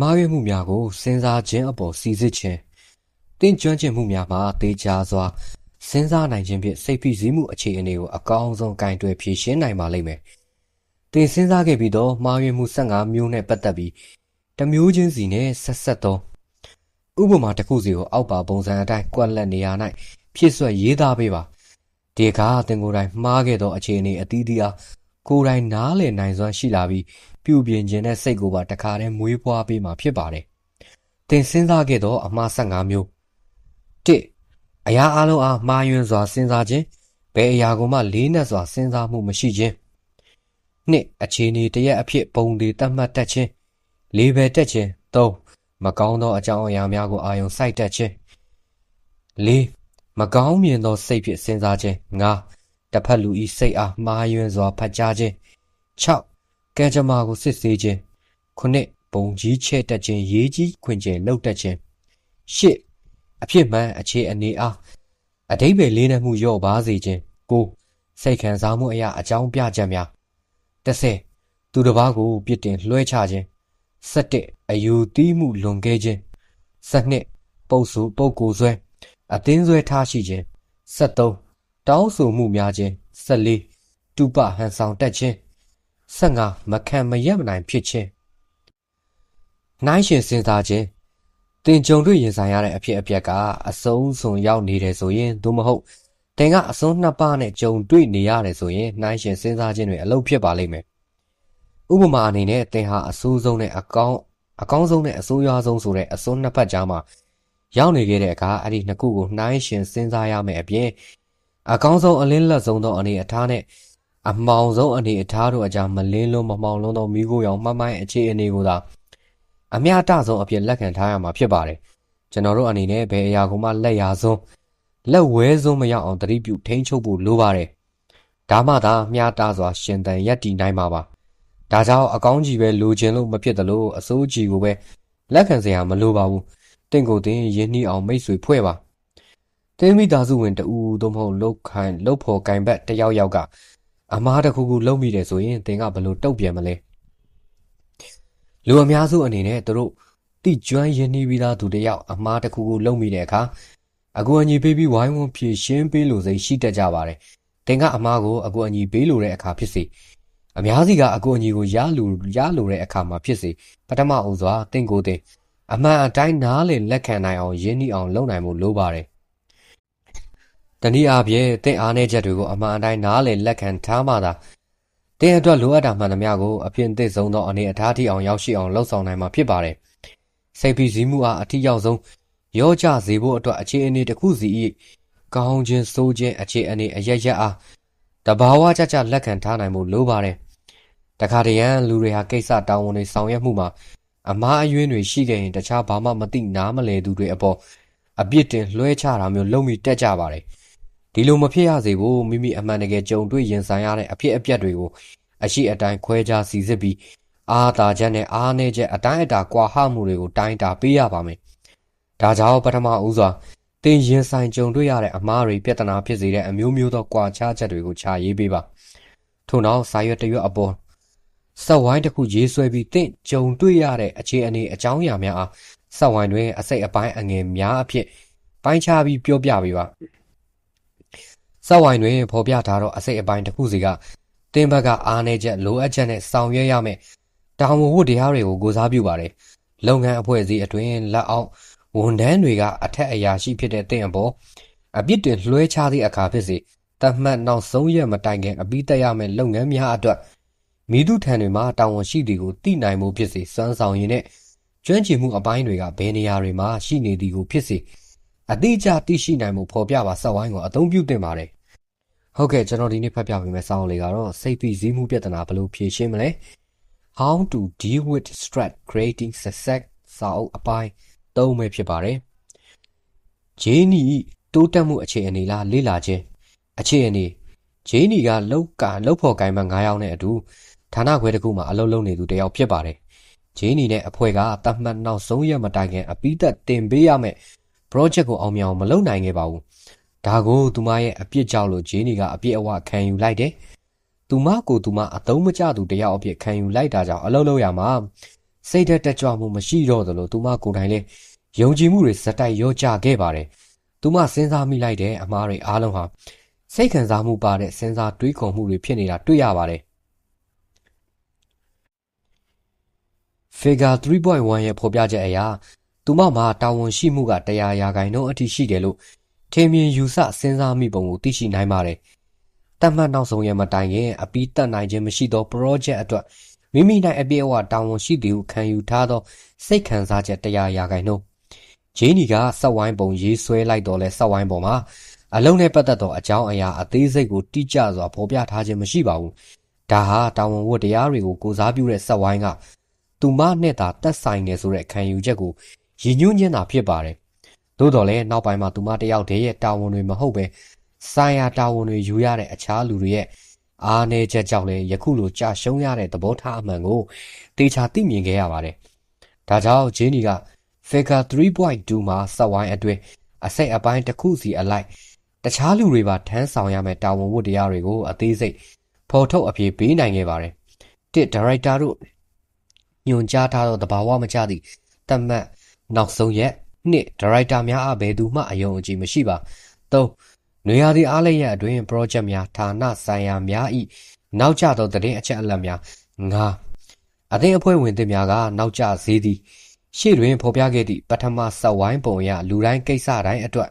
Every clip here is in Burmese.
မှားယွင်းမှုများကိုစဉ်းစားခြင်းအပေါ်စီစစ်ခြင်းတင့်ကျွမ်းကျင်မှုများမှာတေချာစွာစဉ်းစားနိုင်ခြင်းဖြင့်စိတ်ဖိစီးမှုအခြေအနေကိုအကောင်းဆုံးကင်တွယ်ဖြေရှင်းနိုင်ပါလိမ့်မယ်။တင်စဉ်းစားခဲ့ပြီးတော့မှားယွင်းမှု15မျိုးနဲ့ပတ်သက်ပြီးတစ်မျိုးချင်းစီနဲ့ဆက်ဆက်သောဥပမာတစ်ခုစီကိုအောက်ပါပုံစံအတိုင်းကွက်လက်နေရာ၌ဖြည့်ဆွက်ရေးသားပေးပါ။ဒီအခါသင်ကိုယ်တိုင်မှားခဲ့သောအခြေအနေအသီးသီးအား ကိုယ်တိုင်နားလည်နိုင်စွမ်းရှိလာပြီးပြုပြင်ခြင်းနဲ့စိတ်ကိုပါတခါတည်းမွေးဖွားပေးမှာဖြစ်ပါတယ်။သင်စဉ်းစားခဲ့သောအမှား15မျိုး၁အရာအလုံးအားမှားယွင်းစွာစဉ်းစားခြင်းဘယ်အရာကိုမှလေးနက်စွာစဉ်းစားမှုမရှိခြင်း၂အခြေအနေတရက်အဖြစ်ပုံတွေတတ်မှတ်တတ်ခြင်းလေးပဲတက်ခြင်း၃မကောင်းသောအကြောင်းအရာများကိုအာရုံစိုက်တတ်ခြင်း၄မကောင်းမြင်သောစိတ်ဖြင့်စဉ်းစားခြင်း၅ တစ်ဖက်လူဤစိတ်အားမှားယွင်းစွာဖတ်ကြားခြင်း၆ကံကြမ္မာကိုစစ်ဆေးခြင်းခုနှစ်ပုံကြီးချဲ့တက်ခြင်းရေးကြီးခွင်ကျယ်လှုပ်တက်ခြင်းရှစ်အဖြစ်မှန်အခြေအနေအားအတိပ္ပယ်လေးနက်မှုလျော့ပါစေခြင်းကိုစိတ်ခံစားမှုအရာအကြောင်းပြချက်များ30သူတစ်ပါးကိုပြစ်တင်လွှဲချခြင်း17အယူသီးမှုလွန်ကဲခြင်း12ပုတ်ဆူပုတ်ကိုဆွဲအသင်းဆွဲထားရှိခြင်း73 တောင်းဆိုမှုများခြင်း14တူပဟန်ဆောင်တက်ခြင်း15မခံမရက်မနိုင်ဖြစ်ခြင်းနိုင်ရှင်စဉ်းစားခြင်းတင်ကြုံတွေ့ရင်ဆိုင်ရတဲ့အဖြစ်အပျက်ကအဆုံးစွန်ရောက်နေတယ်ဆိုရင်သို့မဟုတ်တင်ကအစွန်းနှစ်ပါးနဲ့ကြုံတွေ့နေရတယ်ဆိုရင်နိုင်ရှင်စဉ်းစားခြင်းတွေအလုပ်ဖြစ်ပါလိမ့်မယ်ဥပမာအနေနဲ့တင်ဟာအဆိုးဆုံးနဲ့အကောင်းအကောင်းဆုံးနဲ့အဆိုးရွားဆုံးဆိုတဲ့အစွန်းနှစ်ဖက်ကြားမှာရောက်နေခဲ့တဲ့အခါအဲ့ဒီနှစ်ခုကိုနှိုင်းရှင်စဉ်းစားရမယ်အပြင် အကောင်းဆုံးအလင်းလက်ဆုံးသောအနေအထားနဲ့အမှောင်ဆုံးအနေအထားတို့အကြားမလင်းလုံးမမှောင်လုံးသောမိခိုးရောင်မှတ်မိုင်းအခြေအနေကိုသာအမျှတဆုံးအဖြစ်လက်ခံထားရမှာဖြစ်ပါတယ်ကျွန်တော်တို့အနေနဲ့ဘယ်အရာကိုမှလက်ရဆုံးလက်ဝဲဆုံးမရောက်အောင်တတိပြုထိန်းချုပ်ဖို့လိုပါတယ်ဒါမှသာမျှတစွာရှင်သန်ရပ်တည်နိုင်မှာပါဒါကြောင့်အကောင်းကြီးပဲလိုချင်လို့မဖြစ်သလိုအစိုးကြီးကိုပဲလက်ခံစရာမလိုပါဘူးတင့်ကိုတင်ရင်းနှီးအောင်မိတ်ဆွေဖွဲ့ပါ တင်းမိသားစုဝင်တူသို့မဟုတ်လုတ်ခိုင်လုတ်ဖို့ကင်ဘက်တယောက်ယောက်ကအမားတစ်ခုခုလုံးမိတယ်ဆိုရင်သင်ကဘလို့တုတ်ပြန်မလဲလူအများစုအနေနဲ့သူတို့တိကျွမ်းရင်းနှီးပြီးသားသူတယောက်အမားတစ်ခုခုလုံးမိတဲ့အခါအကူအညီပေးပြီးဝိုင်းဝန်းဖြည့်ရှင်းပေးလို့စိတ်ရှိတတ်ကြပါတယ်သင်ကအမားကိုအကူအညီပေးလို့တဲ့အခါဖြစ်စေအများစီကအကူအညီကိုရလူရလိုတဲ့အခါမှာဖြစ်စေပထမဦးစွာတင့်ကိုယ်တင်အမှန်အတိုင်းနားလည်လက်ခံနိုင်အောင်ရင်းနှီးအောင်လုပ်နိုင်မှုလိုပါတယ် တနည်းအားဖြင့်တင့်အားနည်းချက်တွေကိုအမှန်အတိုင်းနားလည်လက်ခံထားမှသာတင်းအတွက်လိုအပ်တာမှန်သမျှကိုအဖြစ်အသင့်ဆုံးသောအနေအထားထိအောင်ရောက်ရှိအောင်လှုပ်ဆောင်နိုင်မှာဖြစ်ပါတယ်။စိတ်ဖိစီးမှုအားအထီးရောက်ဆုံးရောကြစေဖို့အတွက်အခြေအနေတစ်ခုစီ၏ကောင်းခြင်းဆိုးခြင်းအခြေအနေအရရက်အားတဘာဝကြကြလက်ခံထားနိုင်မှုလိုပါတယ်။တခါတရံလူတွေဟာကိစ္စတောင်းဝန်တွေဆောင်ရွက်မှုမှာအမားအယွင်းတွေရှိခဲ့ရင်တခြားဘာမှမသိနားမလည်သူတွေအပေါ်အပြစ်တင်လွှဲချတာမျိုးလုပ်မိတက်ကြပါတယ်။ ဒီလိုမဖြစ်ရစေဖို့မိမိအမှန်တကယ်ကြုံတွေ့ရင်ဆိုင်ရတဲ့အဖြစ်အပျက်တွေကိုအရှိအတိုင်းခွဲခြားစီစစ်ပြီးအာသာချက်နဲ့အားနည်းချက်အတိုင်းအတာကွာဟမှုတွေကိုတိုင်းတာပေးရပါမယ်။ဒါကြောင့်ပထမဦးစွာတင်ရင်ဆိုင်ကြုံတွေ့ရတဲ့အမားတွေပြဿနာဖြစ်စေတဲ့အမျိုးမျိုးသောကွာခြားချက်တွေကိုခြာရေးပေးပါ။ထို့နောက်စာရွက်တရွက်အပေါ်ဆက်ဝိုင်းတစ်ခုရေးဆွဲပြီးတင့်ကြုံတွေ့ရတဲ့အခြေအနေအကြောင်းအရာများအားဆက်ဝိုင်းတွင်အစိတ်အပိုင်းအငယ်များအဖြစ်ပိုင်းခြားပြီးပြောပြပေးပါ။ စက်ဝိုင်တွင်ဖော်ပြထားသောအစိတ်အပိုင်းတစ်ခုစီကတင်းဘက်ကအားနည်းချက်လိုအပ်ချက်နဲ့ဆောင်ရွက်ရမယ်တောင်ဝဝတရားတွေကိုကိုစားပြုပါတယ်လုပ်ငန်းအဖွဲ့အစည်းအတွင်းလက်အောက်ဝန်ထမ်းတွေကအထက်အရာရှိဖြစ်တဲ့တင်းအပေါ်အပြစ်တင်လွှဲချသည့်အခါဖြစ်စေတတ်မှတ်နောက်ဆုံးရက်မတိုင်ခင်အပြီးတက်ရမယ့်လုပ်ငန်းများအတွက်မိသူထံတွေမှာတာဝန်ရှိသည်ကိုသိနိုင်မှုဖြစ်စေစွမ်းဆောင်ရည်နဲ့ကျွမ်းကျင်မှုအပိုင်းတွေကဘယ်နေရာတွေမှာရှိနေသည်ကိုဖြစ်စေအတိအကျသိရှိနိုင်မှုဖော်ပြပါစက်ဝိုင်းကိုအသုံးပြုသင့်ပါတယ် ဟုတ်ကဲ့ကျွန်တော်ဒီနေ့ဖတ်ပြပေးမယ့်စောင်းလေးကတော့စိတ်ဖိစီးမှုပြဿနာဘယ်လိုဖြေရှင်းမလဲ How to deal with stress creating success စာအုပ်အပိုင်း၃ပဲဖြစ်ပါတယ်ဂျေနီတိုးတက်မှုအခြေအနေလားလေ့လာခြင်းအခြေအနေဂျေနီကလောက်ကလောက်ဖို့ကိုင်းမှ9ယောက်နဲ့အတူဌာနခွဲတစ်ခုမှာအလုပ်လုပ်နေသူတယောက်ဖြစ်ပါတယ်ဂျေနီနဲ့အဖွဲ့ကတတ်မှတ်နောက်ဆုံးရက်မတိုင်ခင်အပိသက်တင်ပေးရမယ့် project ကိုအောင်မြင်အောင်မလုပ်နိုင်ခဲ့ပါဘူး ဒါကိုသူမရဲ့အပြစ်ကြောင့်လို့ဂျေနီကအပြစ်အဝခံယူလိုက်တယ်။သူမကိုသူမအသုံးမကျသူတယောက်အဖြစ်ခံယူလိုက်တာကြောင့်အလုပ်လုပ်ရမှာစိတ်သက်တက်ကြွမှုမရှိတော့သလိုသူမကိုယ်တိုင်လည်းယုံကြည်မှုတွေဇက်တိုက်ရောကြခဲ့ပါတယ်သူမစဉ်းစားမိလိုက်တဲ့အမားတွေအားလုံးဟာစိတ်ခံစားမှုပါတဲ့စဉ်းစားတွေးခေါ်မှုတွေဖြစ်နေတာတွေ့ရပါတယ် Figure 3.1ရဲ့ဖော်ပြချက်အရသူမမှာတာဝန်ရှိမှုကတရားရာခိုင်နှုန်းအထိရှိတယ်လို့ ထင်မြင်ယူဆစဉ်းစားမိပုံကိုသိရှိနိုင်ပါတယ်။တတ်မှတ်နောက်ဆုံးရမတိုင်ခင်အပီးတက်နိုင်ခြင်းမရှိသော project အတွက်မိမိ၌အပြည့်အဝတာဝန်ရှိသည်ဟုခံယူထားသောစိတ်ခံစားချက်တရားရာခိုင်နှုန်းဂျေးနီကစက်ဝိုင်းပုံရေးဆွဲလိုက်တော့လဲစက်ဝိုင်းပုံမှာအလုံးနဲ့ပတ်သက်သောအကြောင်းအရာအသေးစိတ်ကိုတိကျစွာဖော်ပြထားခြင်းမရှိပါဘူး။ဒါဟာတာဝန်ဝတ္တရားတွေကိုကိုစားပြုတဲ့စက်ဝိုင်းကသူမနဲ့သာတက်ဆိုင်နေဆိုတဲ့ခံယူချက်ကိုရည်ညွှန်းခြင်းသာဖြစ်ပါတယ်။ သို့တော်လည်းနောက်ပိုင်းမှာသူမတယောက်တည်းရဲ့တာဝန်တွေမဟုတ်ပဲဆိုင်ရာတာဝန်တွေယူရတဲ့အခြားလူတွေရဲ့အားနည်းချက်ကြောင့်လည်းယခုလိုကြာရှုံးရတဲ့သဘောထားအမှန်ကိုတေချာသိမြင်ခဲ့ရပါတယ်။ဒါကြောင့်ဂျင်းနီက Figure 3.2မှာစက်ဝိုင်းအတွင်းအစိတ်အပိုင်းတစ်ခုစီအလိုက်တခြားလူတွေပါထမ်းဆောင်ရမယ့်တာဝန်ဝတ္တရားတွေကိုအသေးစိတ်ဖော်ထုတ်အပြေပေးနိုင်ခဲ့ပါတယ်။တစ်ဒါရိုက်တာတို့ညွန်ကြားထားသောတဘာဝမကျသည့်တတ်မှတ်နောက်ဆုံးရက် နှစ်ဒါရိုက်တာများအဘယ်သူမှအယုံအကြည်မရှိပါ၃နွေရာသီအားလျက်အတွင်း project များဌာနဆိုင်ရာများဤနောက်ကျသောတည်အချက်အလက်များ၅အသင်းအဖွဲ့ဝင်တွေများကနောက်ကျစေသည်ရှေ့တွင်ဖော်ပြခဲ့သည့်ပထမဆက်ဝိုင်းပုံအရလူတိုင်းကိစ္စတိုင်းအတွက်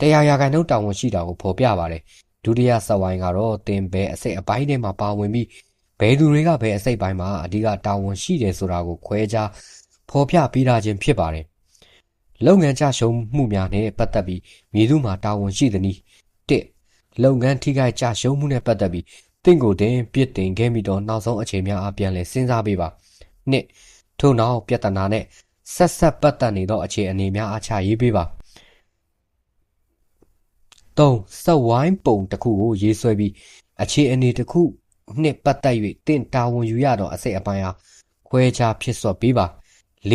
တရားရာခိုင်နှုန်းတာဝန်ရှိတာကိုဖော်ပြပါတယ်ဒုတိယဆက်ဝိုင်းကတော့တင်ဘဲအစိတ်အပိုင်းထဲမှာပါဝင်ပြီးဘယ်သူတွေကဘယ်အစိတ်ပိုင်းမှာအဓိကတာဝန်ရှိတယ်ဆိုတာကိုခွဲခြားဖော်ပြပေးထားခြင်းဖြစ်ပါတယ် လုပ်ငန်းချရှုံးမှုများနဲ့ပတ်သက်ပြီးမည်သူမှတာဝန်ရှိသည်နည်း၁လုပ်ငန်းထိခိုက်ကြရှုံးမှုနဲ့ပတ်သက်ပြီးတင့်ကိုတင်ပြစ်တင်ခဲ့မိတော့နောက်ဆုံးအခြေများအပြန်လဲစဉ်းစားပေးပါ၂ထို့နောက်ပြဿနာနဲ့ဆက်ဆက်ပတ်သက်နေသောအခြေအနေများအချရေးပေးပါ၃စက်ဝိုင်းပုံတစ်ခုကိုရေးဆွဲပြီးအခြေအနေတစ်ခုနှင့်ပတ်သက်၍တင့်တာဝန်ယူရသောအစိတ်အပိုင်းအားခွဲခြားဖြစ်စွက်ပေးပါ၄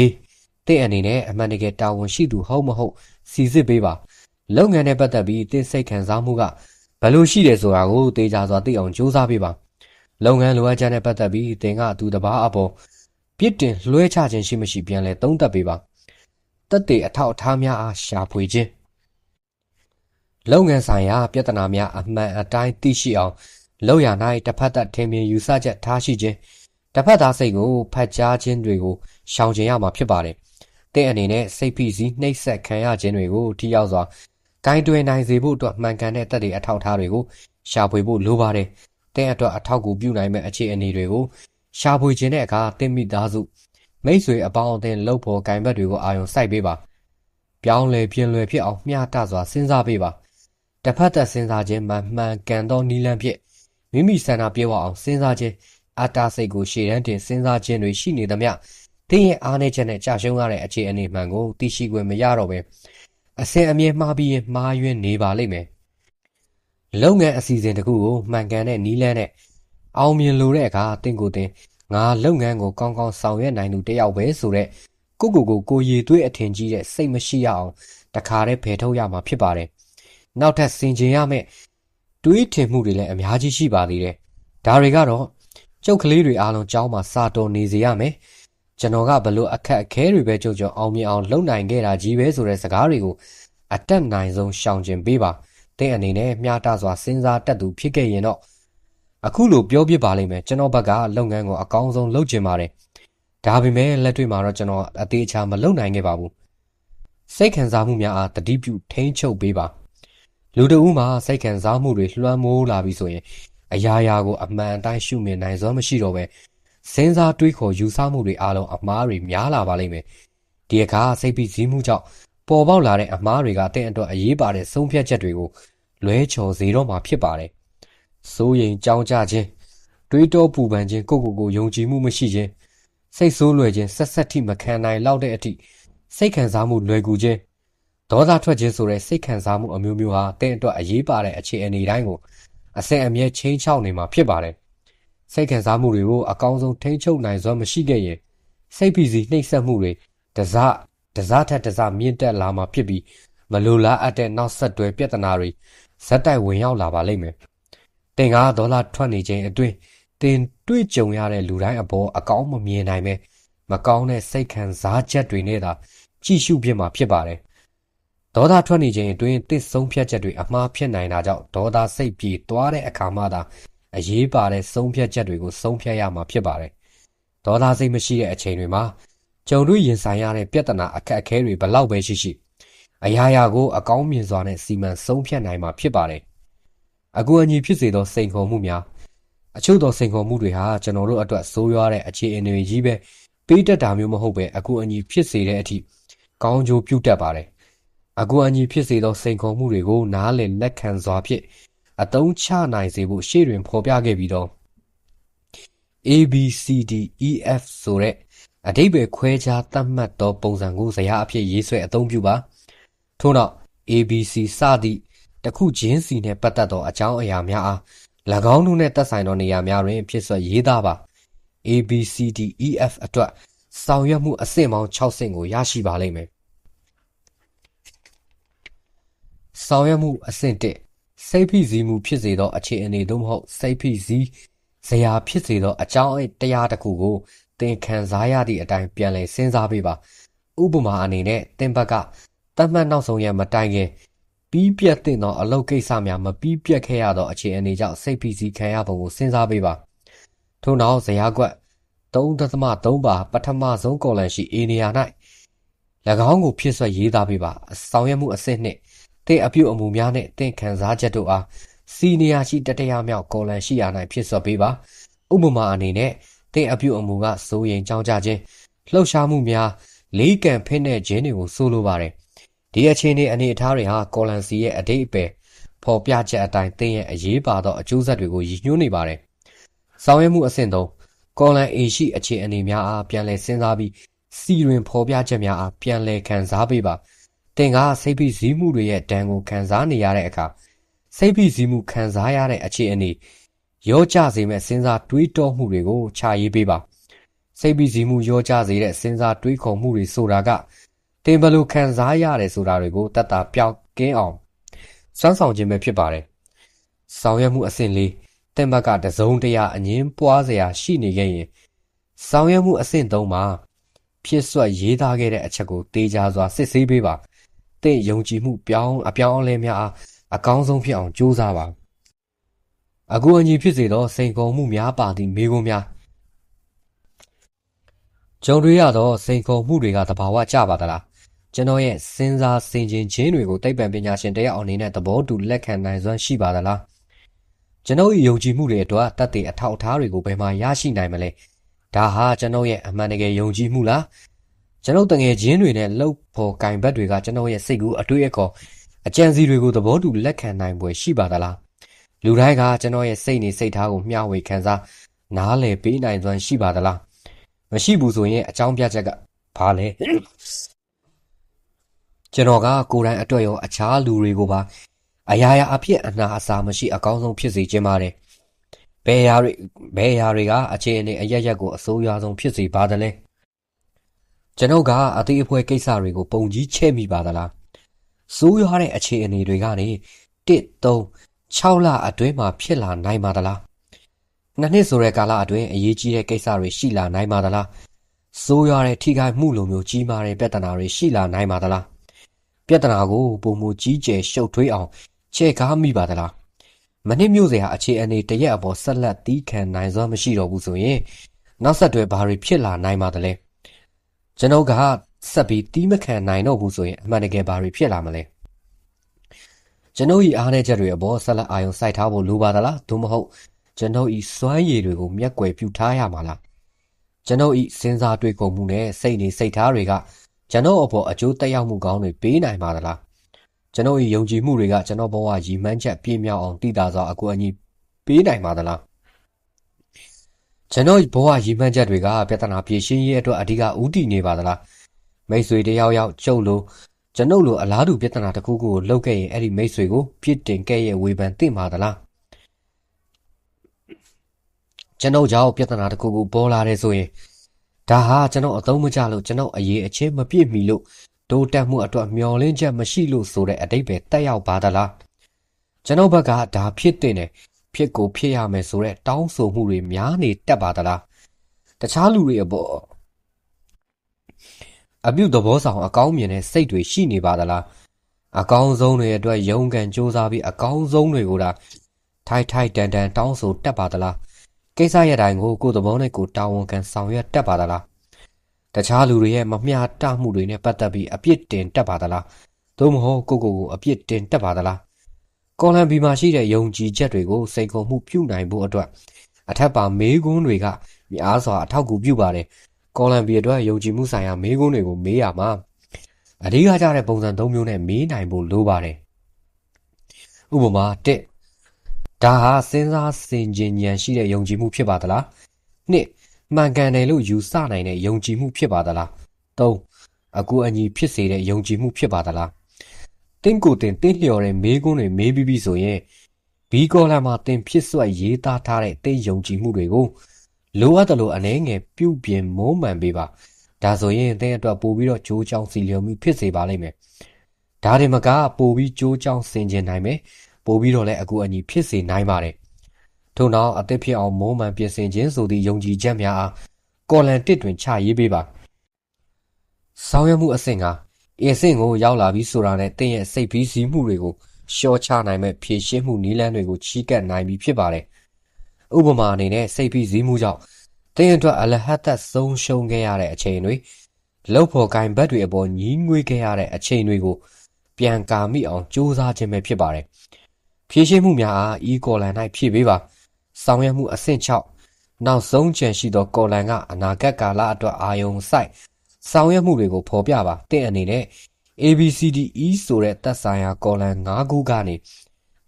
တင့်အနေနဲ့အမှန်တကယ်တာဝန်ရှိသူဟုတ်မဟုတ်စီစစ်ပေးပါလုပ်ငန်းနဲ့ပတ်သက်ပြီးတင့်စိတ်ခံစားမှုကဘယ်လိုရှိတယ်ဆိုတာကိုသေချာစွာသိအောင်ကြိုးစားပေးပါလုပ်ငန်းလိုအပ်ချက်နဲ့ပတ်သက်ပြီးတင်ကသူတစ်ပါးအပေါ်ပြစ်တင်လွှဲချခြင်းရှိမရှိပြန်လဲသုံးသပ်ပေးပါတက်တေအထောက်အထားများအားရှာဖွေခြင်းလုပ်ငန်းဆိုင်ရာပြဿနာများအမှန်အတိုင်းသိရှိအောင်လောက်ရ၌တစ်ဖက်သက်ထင်မြင်ယူဆချက်ထားရှိခြင်းတစ်ဖက်သားစိတ်ကိုဖတ်ကြားခြင်းတွေကိုရှောင်ကျဉ်ရမှာဖြစ်ပါတယ်။ တဲ့အနေနဲ့စိတ်ဖိစီးနှိပ်စက်ခံရခြင်းတွေကိုထိရောက်စွာဂိုင်းတွင်နိုင်စေဖို့အတွက်မှန်ကန်တဲ့တက်တွေအထောက်ထားတွေကိုရှာဖွေဖို့လိုပါတယ်။တဲ့အတွက်အထောက်အကူပြုနိုင်မဲ့အခြေအနေတွေကိုရှာဖွေခြင်းတဲ့အခါတင့်မိသားစုမိတ်ဆွေအပေါင်းအသင်းလှုပ်ဖို့ဂိုင်းဘက်တွေကိုအာရုံစိုက်ပေးပါ။ပြောင်းလဲပြင်းလွယ်ဖြစ်အောင်မျှတစွာစဉ်းစားပေးပါ။တစ်ဖက်သက်စဉ်းစားခြင်းမှမှန်ကန်သောနည်းလမ်းဖြင့်မိမိဆန္ဒပြေဝအောင်စဉ်းစားခြင်းအတားစိတ်ကိုရှေ့တန်းတင်စဉ်းစားခြင်းတွေရှိနေသမျှ တင်းရဲ့အားနည်းချက်နဲ့ကြာရှုံးရတဲ့အခြေအနေမှန်ကိုသိရှိခွင့်မရတော့ပဲအစင်အမြဲမှားပြီးရင်မှားယွင်းနေပါလိမ့်မယ်လုပ်ငန်းအစီအစဉ်တစ်ခုကိုမှန်ကန်တဲ့နီးလန်းနဲ့အောင်မြင်လို့တဲ့အခါတင့်ကိုတင်ငါလုပ်ငန်းကိုကောင်းကောင်းဆောင်ရွက်နိုင်သူတယောက်ပဲဆိုတော့ကိုကိုကိုကိုရည်သွေးအထင်ကြီးတဲ့စိတ်မရှိရအောင်တခါတည်းဖယ်ထုတ်ရမှာဖြစ်ပါတယ်နောက်ထပ်စင်ကျင်ရမယ့်တွေးထင်မှုတွေလည်းအများကြီးရှိပါသေးတယ်ဒါတွေကတော့ကျုပ်ကလေးတွေအားလုံးကျောင်းမှာစာတော်နေစေရမယ် ကျွန်တော်ကဘလို့အခက်အခဲတွေပဲကြုံကြုံအောင်မြင်အောင်လုပ်နိုင်ခဲ့တာကြီးပဲဆိုတဲ့စကားတွေကိုအတက်နိုင်ဆုံးရှောင်ကျင်ပေးပါတဲ့အနေနဲ့မျှတစွာစဉ်းစားတတ်သူဖြစ်ခဲ့ရင်တော့အခုလိုပြောပြပါလိမ့်မယ်ကျွန်တော်ဘက်ကလုပ်ငန်းကိုအကောင်းဆုံးလုပ်ကျင်ပါတယ်ဒါပေမဲ့လက်တွေ့မှာတော့ကျွန်တော်အသေးချာမလုပ်နိုင်ခဲ့ပါဘူးစိတ်ခံစားမှုများအားတတိပြုထိန်းချုပ်ပေးပါလူတဦးမှာစိတ်ခံစားမှုတွေလွှမ်းမိုးလာပြီဆိုရင်အရာရာကိုအမှန်အတိုင်းရှုမြင်နိုင်စွမ်းမရှိတော့ပဲ စဉ်းစားတွေးခေါ်ယူဆမှုတွေအားလုံးအမားတွေများလာပါလိမ့်မယ်ဒီအခါစိတ်ပိစည်းမှုကြောင့်ပေါ်ပေါက်လာတဲ့အမားတွေကတင့်အတွက်အရေးပါတဲ့ဆုံးဖြတ်ချက်တွေကိုလွဲချော်စေတော့မှာဖြစ်ပါတယ်စိုးရင်ကြောင်းကြခြင်းတွေးတောပူပန်ခြင်းကိုကိုကိုယုံကြည်မှုမရှိခြင်းစိတ်ဆိုးလွယ်ခြင်းဆက်ဆက်ထိမခံနိုင်လောက်တဲ့အထိစိတ်ခံစားမှုလွယ်ကူခြင်းဒေါသထွက်ခြင်းဆိုတဲ့စိတ်ခံစားမှုအမျိုးမျိုးဟာတင့်အတွက်အရေးပါတဲ့အခြေအနေတိုင်းကိုအစင်အမြဲချင်းချောက်နေမှာဖြစ်ပါတယ် စိတ်ခံစားမှုတွေကိုအကောင်းဆုံးထိန်းချုပ်နိုင်စွမ်းမရှိခဲ့ရင်စိတ်ဖိစီးနှိပ်စက်မှုတွေတစတစထက်တစမြင့်တက်လာမှာဖြစ်ပြီးမလိုလားအပ်တဲ့နောက်ဆက်တွဲပြဿနာတွေဇက်တိုက်ဝင်ရောက်လာပါလိမ့်မယ်။တင်ကားဒေါ်လာထွက်နေခြင်းအတွင်းတင်တွေ့ကြုံရတဲ့လူတိုင်းအပေါ်အကောင်းမမြင်နိုင်ပဲမကောင်းတဲ့စိတ်ခံစားချက်တွေနဲ့သာကြည့်ရှုပြမှာဖြစ်ပါတယ်ဒေါသထွက်နေခြင်းအတွင်းတစ်ဆုံးဖြတ်ချက်တွေအမှားဖြစ်နိုင်တာကြောင့်ဒေါသစိတ်ပြေသွားတဲ့အခါမှသာ အရေးပါတဲ့ဆုံးဖြတ်ချက်တွေကိုဆုံးဖြတ်ရမှာဖြစ်ပါတယ်ဒေါသစိတ်မရှိတဲ့အချိန်တွေမှာကြုံတွေ့ရင်ဆိုင်ရတဲ့ပြဿနာအခက်အခဲတွေဘလောက်ပဲရှိရှိအရာရာကိုအကောင်းမြင်စွာနဲ့စီမံဆုံးဖြတ်နိုင်မှာဖြစ်ပါတယ်အကူအညီဖြစ်စေသောစိန်ခေါ်မှုများအချို့သောစိန်ခေါ်မှုတွေဟာကျွန်တော်တို့အတွက်ဆိုးရွားတဲ့အခြေအနေကြီးပဲပေးတတ်တာမျိုးမဟုတ်ပဲအကူအညီဖြစ်စေတဲ့အထိကောင်းကျိုးပြုတတ်ပါတယ်အကူအညီဖြစ်စေသောစိန်ခေါ်မှုတွေကိုနားလည်လက်ခံစွာဖြင့် အသုံးချနိုင်စေဖို့ရှေ့တွင်ဖော်ပြခဲ့ပြီးတော့ ABCDEF ဆိုတဲ့အဓိပ္ပာယ်ခွဲခြားသတ်မှတ်သောပုံစံကိုဇယားအဖြစ်ရေးဆွဲအသုံးပြုပါထို့နောက် ABC စသည့်တစ်ခုချင်းစီနှင့်ပတ်သက်သောအကြောင်းအရာများအား၎င်းတို့နှင့်သက်ဆိုင်သောနေရာများတွင်ဖြစ်ဆွရေးသားပါ ABCDEF အတွက်ဆောင်ရွက်မှုအဆင့်ပေါင်း6ဆင့်ကိုရရှိပါလိမ့်မယ်ဆောင်ရွက်မှုအဆင့်1 စိတ်ဖိစီးမှုဖြစ်စေသောအခြေအနေသို့မဟုတ်စိတ်ဖိစီးဇရာဖြစ်စေသောအကြောင်းတရားတစ်ခုကိုသင်ခံစားရသည့်အတိုင်းပြန်လည်စဉ်းစားပေးပါဥပမာအနေနဲ့သင်ဘက်ကတတ်မှတ်နောက်ဆုံးရမတိုင်ခင်ပြီးပြတ်တဲ့သောအလုပ်ကိစ္စများမပြီးပြတ်ခဲ့ရသောအခြေအနေကြောင့်စိတ်ဖိစီးခံရပုံကိုစဉ်းစားပေးပါထို့နောက်ဇရာကွက်3.3ပါပထမဆုံးကော်လန်ရှိအေနေရာ၌၎င်းကိုဖြစ်ဆွရေးသားပေးပါဆောင်ရွက်မှုအဆင့်နှင့် တင့်အပြုတ်အမူများနှင့်တင့်ခံစားချက်တို့အားစီနီယာရှိတတရမြောက်ကော်လန်ရှိရာ၌ဖြစ်ဆွပေးပါဥပမာအနေနဲ့တင့်အပြုတ်အမူကစိုးရင်ကြောင်းကြခြင်းလှုပ်ရှားမှုများလေးကံဖိနှဲ့ခြင်းတွေကိုဆိုလိုပါတယ်ဒီအခြေအနေအနေအထားတွေဟာကော်လန်စီရဲ့အတိတ်အပယ်ဖော်ပြချက်အတိုင်းတင်းရဲ့အရေးပါသောအကျိုးဆက်တွေကိုရည်ညွှန်းနေပါတယ်ဆောင်ရွက်မှုအဆင့်သုံးကော်လန် A ရှိအခြေအနေများအားပြန်လည်စဉ်းစားပြီးစီတွင်ဖော်ပြချက်များအားပြန်လည်ခံစားပေးပါ သင်ကစိတ်ဖိစီးမှုတွေရဲ့ဒဏ်ကိုခံစားနေရတဲ့အခါစိတ်ဖိစီးမှုခံစားရတဲ့အခြေအနေရောကြစေမဲ့စဉ်းစားတွေးတောမှုတွေကိုခြာရေးပေးပါစိတ်ဖိစီးမှုရောကြစေတဲ့စဉ်းစားတွေးခေါ်မှုတွေဆိုတာကတင်ဘလို့ခံစားရတယ်ဆိုတာတွေကိုတတ်တာပြောက်ကင်းအောင်စွမ်းဆောင်ခြင်းပဲဖြစ်ပါတယ်ဆောင်ရွက်မှုအဆင့်လေးတင်ဘက်ကတစုံတရာအငင်းပွားစရာရှိနေခဲ့ရင်ဆောင်ရွက်မှုအဆင့်၃မှာဖြစ်ဆွက်ရေးသားခဲ့တဲ့အချက်ကိုတေချာစွာစစ်ဆေးပေးပါ တင့်ယုံကြည်မှုပြောင်းအပြောင်းအလဲများအားအကောင်းဆုံးဖြစ်အောင်ကြိုးစားပါအကူအညီဖြစ်စေသောစိန်ခေါ်မှုများပါသည့်မိကုံးများကြုံတွေ့ရသောစိန်ခေါ်မှုတွေကသဘာဝကျပါသလားကျွန်တော်ရဲ့စဉ်းစားဆင်ခြင်ခြင်းတွေကိုသိပ္ပံပညာရှင်တယောက်အနေနဲ့သဘောတူလက်ခံနိုင်စွမ်းရှိပါသလားကျွန်ုပ်ယုံကြည်မှုတွေအတွက်တတ်တဲ့အထောက်အထားတွေကိုဘယ်မှာရရှိနိုင်မလဲဒါဟာကျွန်ုပ်ရဲ့အမှန်တကယ်ယုံကြည်မှုလား ကျွန်ုပ်တငယ်ချင်းတွေနဲ့လှုပ်ဖို့ကင်ဘက်တွေကကျွန်ုပ်ရဲ့စိတ်ကူးအတွေ့အခေါ်အကြံစီတွေကိုသဘောတူလက်ခံနိုင်ပွဲရှိပါသလားလူတိုင်းကကျွန်တော်ရဲ့စိတ်နေစိတ်ထားကိုမျှဝေခံစားနားလည်ပေးနိုင်စွမ်းရှိပါသလားမရှိဘူးဆိုရင်အကြောင်းပြချက်ကဘာလဲကျွန်တော်ကကိုယ်တိုင်အတွက်ရောအခြားလူတွေကိုပါအရာရာအဖြစ်အနာအစာမရှိအကောင်းဆုံးဖြစ်စေခြင်းပါတယ်ဘယ်ရာတွေဘယ်ရာတွေကအခြေအနေအရရက်ကိုအဆိုးရွားဆုံးဖြစ်စေပါသလဲ ကျွန်ုပ်ကအသေးအဖွဲကိစ္စတွေကိုပုံကြီးချဲ့မိပါသလားစိုးရွားတဲ့အခြေအနေတွေကနေ1 3 6လအတွင်းမှာဖြစ်လာနိုင်ပါသလားနှစ်နှစ်ဆိုတဲ့ကာလအတွင်းအရေးကြီးတဲ့ကိစ္စတွေရှိလာနိုင်ပါသလားစိုးရွားတဲ့ထိခိုက်မှုလိုမျိုးကြီးမားတဲ့ပြဿနာတွေရှိလာနိုင်ပါသလားပြဿနာကိုပုံမူကြီးကျယ်ရှုပ်ထွေးအောင်ချဲ့ကားမိပါသလားမနစ်မြို့စရာအခြေအနေတရက်အပေါ်ဆက်လက်တီးခံနိုင်စွမ်းမရှိတော့ဘူးဆိုရင်နောက်ဆက်တွဲဘာတွေဖြစ်လာနိုင်ပါသလဲ ကျွန်ုပ်ကဆက်ပြီးတီးမခံနိုင်တော့ဘူးဆိုရင်အမှန်တကယ်ဘာတွေဖြစ်လာမလဲကျွန်ုပ်၏အားနည်းချက်တွေအပေါ်ဆက်လက်အာရုံစိုက်ထားဖို့လိုပါသလားသို့မဟုတ်ကျွန်ုပ်၏စွမ်းရည်တွေကိုမျက်ကွယ်ပြုထားရမှာလားကျွန်ုပ်၏စဉ်းစားတွေးကုန်မှုနဲ့စိတ်နေစိတ်ထားတွေကကျွန်ုပ်အပေါ်အကျိုးသက်ရောက်မှုကောင်းတွေပေးနိုင်ပါသလားကျွန်ုပ်၏ယုံကြည်မှုတွေကကျွန်တော်ဘဝရည်မှန်းချက်ပြည့်မြောက်အောင်တည်တာစွာအကူအညီပေးနိုင်ပါသလား ကျွန်တော်ဘဝရည်မှန်းချက်တွေကပြဿနာဖြေရှင်းရေးအတွက်အဓိကဦးတည်နေပါသလားမိတ်ဆွေတယောက်ယောက်ကျုပ်လိုကျွန်ုပ်လိုအလားတူပြဿနာတစ်ခုခုကိုလုပ်ခဲ့ရင်အဲ့ဒီမိတ်ဆွေကိုပြစ်တင်ခဲ့ရဲ့ဝေဖန်သင့်ပါသလားကျွန်ုပ်ကြောင့်ပြဿနာတစ်ခုခုပေါ်လာတယ်ဆိုရင်ဒါဟာကျွန်တော်အသုံးမကျလို့ကျွန်တော်အရေးအချင်းမပြည့်မီလို့တိုးတက်မှုအတွက်မျောလင်းချက်မရှိလို့ဆိုတဲ့အတိတ်ပဲတက်ရောက်ပါသလားကျွန်တော်ဘက်ကဒါဖြစ်တဲ့နဲ့ ဖြစ်ကိုဖြစ်ရမယ်ဆိုတဲ့တောင်းဆိုမှုတွေများနေတတ်ပါသလားတခြားလူတွေအပေါ်အပြုသဘောဆောင်အကောင်းမြင်တဲ့စိတ်တွေရှိနေပါသလားအကောင်းဆုံးတွေအတွက်ရုန်းကန်စ조사ပြီးအကောင်းဆုံးတွေကိုဒါထိုက်ထိုက်တန်တန်တောင်းဆိုတတ်ပါသလားကိစ္စရတိုင်းကိုကိုယ်သဘောနဲ့ကိုယ်တာဝန်ခံဆောင်ရွက်တတ်ပါသလားတခြားလူတွေရဲ့မမျှတမှုတွေနဲ့ပတ်သက်ပြီးအပြစ်တင်တတ်ပါသလားသို့မဟုတ်ကိုကိုကိုအပြစ်တင်တတ်ပါသလား ကော်လံဘီမှာရှိတဲ့ယုံကြည်ချက်တွေကိုစိန်ခေါ်မှုပြုနိုင်ဖို့အတွက်အထက်ပါမေးခွန်းတွေကများစွာအထောက်အကူပြုပါတယ်ကော်လံဘီအတွက်ယုံကြည်မှုဆိုင်ရာမေးခွန်းတွေကိုမေးရမှာအဓိကကျတဲ့ပုံစံ၃မျိုးနဲ့မေးနိုင်ဖို့လိုပါတယ်ဥပမာ၁ဒါဟာစဉ်းစားဆင်ခြင်ဉာဏ်ရှိတဲ့ယုံကြည်မှုဖြစ်ပါသလား၂မှန်ကန်တယ်လို့ယူဆနိုင်တဲ့ယုံကြည်မှုဖြစ်ပါသလား၃အကူအညီဖြစ်စေတဲ့ယုံကြည်မှုဖြစ်ပါသလား တင်းကိုတင်တင်းလျော်တဲ့မေးခွန်းတွေမေးပြီးပြီဆိုရင်ဘီကောလာမှာတင်ဖြစ်စွက်ရေးသားထားတဲ့တင်းယုံကြည်မှုတွေကိုလိုအပ်တယ်လို့အနှဲငယ်ပြုပြင်မိုးမှန်ပေးပါဒါဆိုရင်အသင်းအတွက်ပို့ပြီးတော့ကြိုးချောင်းစီလျော်မှုဖြစ်စေပါလိမ့်မယ်ဒါတွေမကပို့ပြီးကြိုးချောင်းဆင်ကျင်နိုင်မယ်ပို့ပြီးတော့လည်းအကူအညီဖြစ်စေနိုင်ပါတယ်ထို့နောက်အသက်ဖြစ်အောင်မိုးမှန်ပြင်ဆင်ခြင်းဆိုသည့်ယုံကြည်ချက်များအားကော်လန်တစ်တွင်ချရေးပေးပါဆောင်ရွက်မှုအဆင့်က အဆင့်ကိုရောက်လာပြီးဆိုတာနဲ့တင်းရဲ့စိတ်ပြီးစီးမှုတွေကိုရှော့ချနိုင်မဲ့ဖြည့်ရှင်းမှုနည်းလမ်းတွေကိုချီးကပ်နိုင်ပြီဖြစ်ပါတယ်ဥပမာအနေနဲ့စိတ်ပြီးစီးမှုကြောင့်တင်းအတွက်အလဟတ်သက်ဆုံးရှုံးခဲ့ရတဲ့အချိန်တွေလှုပ်ဖို့ကင်ဘတ်တွေအပေါ်ညီးငွေးခဲ့ရတဲ့အချိန်တွေကိုပြန်ကာမိအောင်စူးစမ်းခြင်းပဲဖြစ်ပါတယ်ဖြည့်ရှင်းမှုများအားဤကော်လန်၌ဖြည့်ပေးပါဆောင်ရွက်မှုအဆင့်6နောက်ဆုံးကြံရှိသောကော်လန်ကအနာဂတ်ကာလအတွက်အာယုံစိုက် ဆောင်ရွက်မှုတွေကိုဖော်ပြပါတင့်အနေနဲ့ ABCDE ဆိုတဲ့သက်ဆိုင်ရာကော်လန်၅ခုကနေ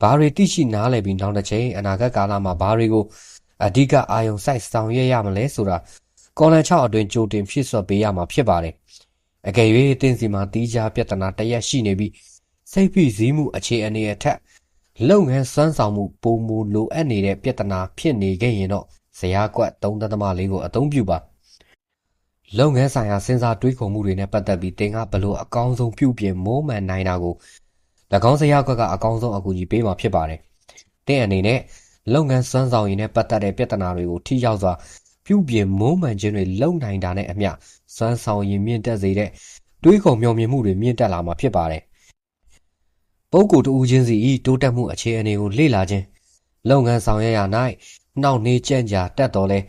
ဘာတွေသိရှိနားလည်ပြီးနောက်တစ်ချိန်အနာဂတ်ကာလမှာဘာတွေကိုအဓိကအာယုံစိုက်ဆောင်ရွက်ရမလဲဆိုတာကော်လန်6အတွင်းကြိုတင်ဖြည့်ဆွတ်ပေးရမှာဖြစ်ပါတယ်အကယ်၍တင်းစီမှာတီးခြားပြဿနာတရက်ရှိနေပြီးစိတ်ဖိစီးမှုအခြေအနေအထက်လုပ်ငန်းစွမ်းဆောင်မှုပုံမူလိုအပ်နေတဲ့ပြဿနာဖြစ်နေခဲ့ရင်တော့ဇရာကွက်3.4ကိုအသုံးပြုပါ လုပ်ငန်းဆိုင်ရာစဉ်းစားတွေးခေါ်မှုတွေနဲ့ပတ်သက်ပြီးတင်ကဘလို့အကောင်းဆုံးပြုပြင်မိုးမှန်နိုင်တာကို၎င်းဇရာကွက်ကအကောင်းဆုံးအကူအညီပေးမှာဖြစ်ပါတယ်တင်အနေနဲ့လုပ်ငန်းစွမ်းဆောင်ရည်နဲ့ပတ်သက်တဲ့ပြဿနာတွေကိုထိရောက်စွာပြုပြင်မိုးမှန်ခြင်းတွေလုပ်နိုင်တာနဲ့အမျှစွမ်းဆောင်ရည်မြင့်တက်စေတဲ့တွေးခေါ်မျှော်မြင်မှုတွေမြင့်တက်လာမှာဖြစ်ပါတယ်ပုဂ္ဂိုလ်တဦးချင်းစီ၏တိုးတက်မှုအခြေအနေကိုလေ့လာခြင်းလုပ်ငန်းဆောင်ရွက်ရာ၌နှောင့်နှေးကြံ့ကြာတတ်တော်လဲ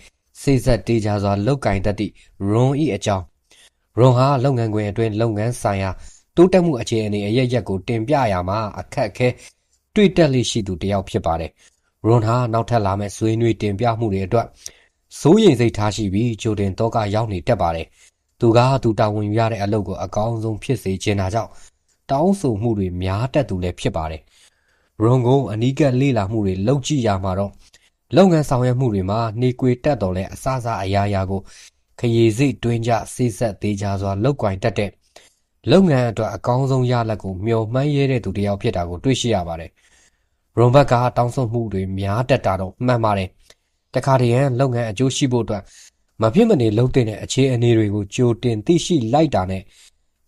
စိတ်ဆက်တေးကြစွာလောက်ကင်တတ်သည့်ရွန်ဤအကြောင်းရွန်ဟာလုပ်ငန်းခွင်အတွင်းလုပ်ငန်းဆိုင်ရာတိုးတက်မှုအခြေအနေအရရက်ကိုတင်ပြရမှာအခက်အခဲတွေ့တက်လိရှိသူတစ်ယောက်ဖြစ်ပါတယ်ရွန်ဟာနောက်ထပ်လာမဲ့ဆွေးနွေးတင်ပြမှုတွေအတွက်စိုးရိမ်စိတ်ထားရှိပြီးကြိုတင်တော့ကရောက်နေတတ်ပါတယ်သူကသူတာဝန်ယူရတဲ့အလုပ်ကိုအကောင်းဆုံးဖြစ်စေချင်တာကြောင့်တောင်းဆိုမှုတွေများတတ်သူလည်းဖြစ်ပါတယ်။ရွန်ကိုအနီးကပ်လေ့လာမှုတွေလုပ်ကြည့်ရမှာတော့ လုပ်ငန်းဆောင်ရွက်မှုတွေမှာနေကွေတက်တော်လဲအစအစအရာရာကိုခရီးစိတ်တွင်းကြစိတ်ဆက်သေးကြစွာလောက်ကင်တတ်တဲ့လုပ်ငန်းအတွက်အကောင်းဆုံးရလဒ်ကိုမျှော်မှန်းရတဲ့သူတစ်ယောက်ဖြစ်တာကိုတွေ့ရှိရပါတယ်။ရွန်ဘတ်ကတောင်းဆိုမှုတွေများတတ်တာတော့မှန်ပါတယ်။တခါတည်းရန်လုပ်ငန်းအကျိုးရှိဖို့အတွက်မဖြစ်မနေလုပ်တဲ့အခြေအနေတွေကိုကြိုတင်သိရှိလိုက်တာနဲ့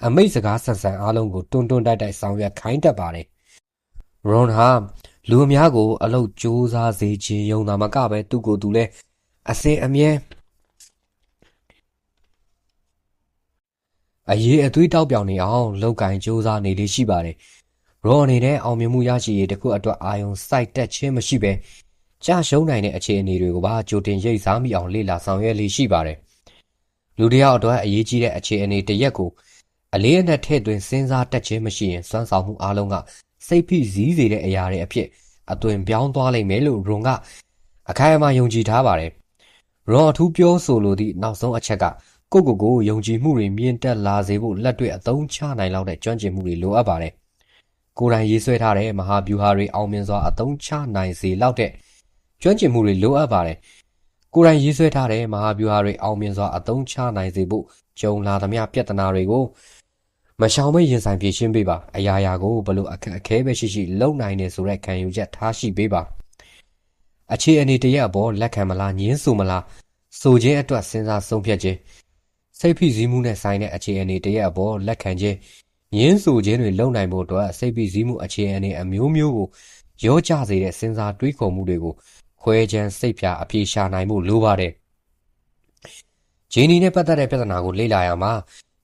အမိတ်စကားဆန်ဆန်အားလုံးကိုတွန်းတွန်းတိုက်တိုက်ဆောင်ရွက်ခိုင်းတတ်ပါတယ်။ရွန်ဟာ လူအများကို အလုတ်ကြိုးစားစေခြင်းယုံတာမကပဲသူ့ကိုယ်သူလည်းအစင်အမြဲအရေးအသွေးတောက်ပြောင်နေအောင်လောက်ကင်ကြိုးစားနေလေးရှိပါတယ်။ရောအနေနဲ့အောင်မြင်မှုရရှိရေးတခုအတွက်အာယုံစိုက်တက်ခြင်းမရှိပဲကြာရှုံးနိုင်တဲ့အခြေအနေတွေကိုပါကြိုတင်ရိပ်စားမိအောင်လေ့လာဆောင်ရွက်လေးရှိပါတယ်။လူတယောက်အတွက်အရေးကြီးတဲ့အခြေအနေတရက်ကိုအလေးအနက်ထည့်သွင်းစဉ်းစားတတ်ခြင်းမရှိရင်စွမ်းဆောင်မှုအလုံးက စိတ်ဖိစီးစေတဲ့အရာတွေအဖြစ်အသွင်ပြောင်းသွားလိမ့်မယ်လို့ရွန်ကအခိုင်အမာယုံကြည်ထားပါတယ်။ရွန်အထူးပြောဆိုလိုသည့်နောက်ဆုံးအချက်ကကိုကိုကိုယုံကြည်မှုတွေမြင့်တက်လာစေဖို့လက်တွေ့အသုံးချနိုင်လောက်တဲ့ကျွမ်းကျင်မှုတွေလိုအပ်ပါတယ်။ကိုယ်တိုင်ရေးဆွဲထားတဲ့မဟာဗျူဟာတွေအောင်မြင်စွာအသုံးချနိုင်စေလောက်တဲ့ကျွမ်းကျင်မှုတွေလိုအပ်ပါတယ်။ကိုယ်တိုင်ရေးဆွဲထားတဲ့မဟာဗျူဟာတွေအောင်မြင်စွာအသုံးချနိုင်စေဖို့ကြုံလာသမျှပြဿနာတွေကို မရှောင်မရင်ဆိုင်ဖြေရှင်းပေးပါအရာရာကိုဘလို့အခက်အခဲပဲရှိရှိလုံနိုင်နေဆိုတဲ့ခံယူချက်ထားရှိပေးပါအခြေအနေတရက်အပေါ်လက်ခံမလားညင်းဆိုမလားဆိုခြင်းအတွက်စဉ်းစားဆုံးဖြတ်ခြင်းစိတ်ဖိစီးမှုနဲ့ဆိုင်တဲ့အခြေအနေတရက်အပေါ်လက်ခံခြင်းညင်းဆိုခြင်းတွေလုံနိုင်ဖို့အတွက်စိတ်ဖိစီးမှုအခြေအနေအမျိုးမျိုးကိုရောကြစေတဲ့စဉ်းစားတွေးခေါ်မှုတွေကိုခွဲခြမ်းစိတ်ဖြာအပြေရှာနိုင်မှုလိုပါတယ်ဂျင်းနီနဲ့ပတ်သက်တဲ့ပြဿနာကိုလေ့လာရမှာ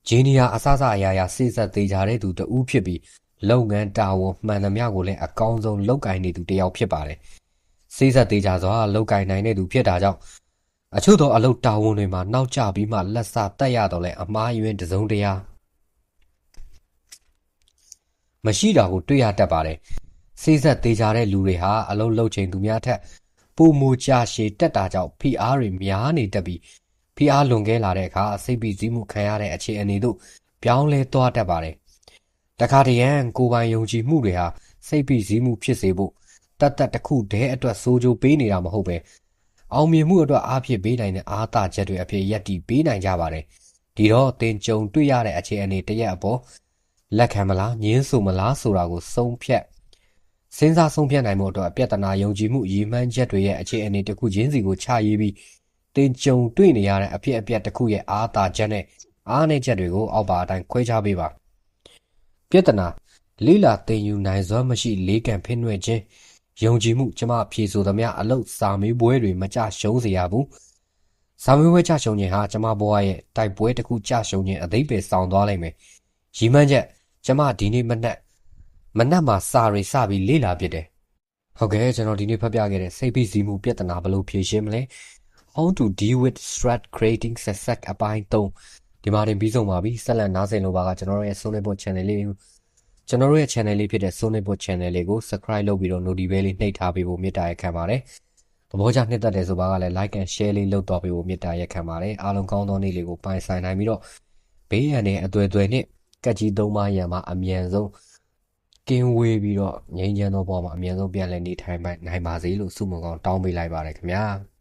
ဂျီနီယာအစစအရာရာစိစက်သေးကြတဲ့သူတဦးဖြစ်ပြီးလုပ်ငန်းတာဝန်မှန်သမျှကိုလည်းအကောင်းဆုံးလုပ်ကိုင်နေသူတစ်ယောက်ဖြစ်ပါတယ်စိစက်သေးကြစွာလုပ်ကိုင်နိုင်တဲ့သူဖြစ်တာကြောင့်အချို့သောအလုပ်တာဝန်တွေမှာနောက်ကျပြီးမှလက်စာတက်ရတော့လဲအမားယွင်းတစုံတရာမရှိတာကိုတွေ့ရတတ်ပါတယ်စိစက်သေးကြတဲ့လူတွေဟာအလုပ်လုပ်ချိန်သူများထက်ပုံမူကြရှည်တက်တာကြောင့်ဖိအားတွေများနေတတ်ပြီး ဖိအားလွန်ကဲလာတဲ့အခါစိတ်ပီစည်းမှုခံရတဲ့အခြေအနေတို့ပြောင်းလဲသွားတတ်ပါတယ်တခါတရံကိုပိုင်ယုံကြည်မှုတွေဟာစိတ်ပီစည်းမှုဖြစ်စေဖို့တတ်တတ်တစ်ခုတည်းအတွက်စိုးကြိုးပေးနေတာမဟုတ်ပဲအောင်မြင်မှုအတွက်အားဖြည့်ပေးနိုင်တဲ့အားသာချက်တွေအဖြစ်ယက်တီပေးနိုင်ကြပါတယ်ဒီတော့တင်ကြုံတွေ့ရတဲ့အခြေအနေတရက်အပေါ်လက်ခံမလားညင်းဆိုမလားဆိုတာကိုဆုံးဖြတ်စဉ်းစားဆုံးဖြတ်နိုင်မှုအတွက်ပြဿနာယုံကြည်မှုရည်မှန်းချက်တွေရဲ့အခြေအနေတစ်ခုချင်းစီကိုချရေးပြီး တင်ကြုံတွေ့နေရတဲ့အဖြစ်အပျက်တစ်ခုရဲ့အားသာချက်နဲ့အားနည်းချက်တွေကိုအောက်ပါအတိုင်းခွဲခြားပေးပါပြဿနာလေးလာတင်ယူနိုင်စွမ်းမရှိလေးကံဖင်းနှွဲ့ခြင်းယုံကြည်မှုကျမဖြေဆိုသမျှအလုတ်စာမေးပွဲတွေမကြရှုံးစေရဘူးစာမေးပွဲကြရှုံးခြင်းဟာကျမဘဝရဲ့တိုက်ပွဲတစ်ခုကြရှုံးခြင်းအသိပေဆောင်သွားလိမ့်မယ်ရီမှန်းချက်ကျမဒီနေ့မနက်မနက်မှာစာရီစပြီးလေ့လာဖြစ်တယ်ဟုတ်ကဲ့ကျွန်တော်ဒီနေ့ဖတ်ပြခဲ့တဲ့စိတ်ဖိစီးမှုပြဿနာဘယ်လိုဖြေရှင်းမလဲ How to deal with stress creating success အပိုင်း3ဒီမှာတင်ပြီးဆုံးပါပြီဆက်လက်နားဆင်လို့ပါကကျွန်တော်တို့ရဲ့ Sonebot channel လေးကျွန်တော်တို့ရဲ့ channel လေးဖြစ်တဲ့ Sonebot channel လေးကို subscribe လုပ်ပြီးတော့ notification လေးနှိပ်ထားပေးဖို့မေတ္တာရက်ခံပါတယ်သဘောကျနှစ်သက်တယ်ဆိုပါကလည်း like and share လေးလုပ်တော့ပေးဖို့မေတ္တာရက်ခံပါတယ်အားလုံးကောင်းသောနေ့လေးကိုပိုင်ဆိုင်နိုင်ပြီးတော့ဘေးရန်နဲ့အသွယ်သွယ်နဲ့ကက်ကြီးသုံးပါးရံမှာအမြန်ဆုံးကင်းဝေးပြီးတော့ငြိမ်းချမ်းသောဘဝမှာအမြန်ဆုံးပြန်လည်နေထိုင်နိုင်ပါစေလို့ဆုမွန်ကောင်းတောင်းပေးလိုက်ပါတယ်ခင်ဗျာ။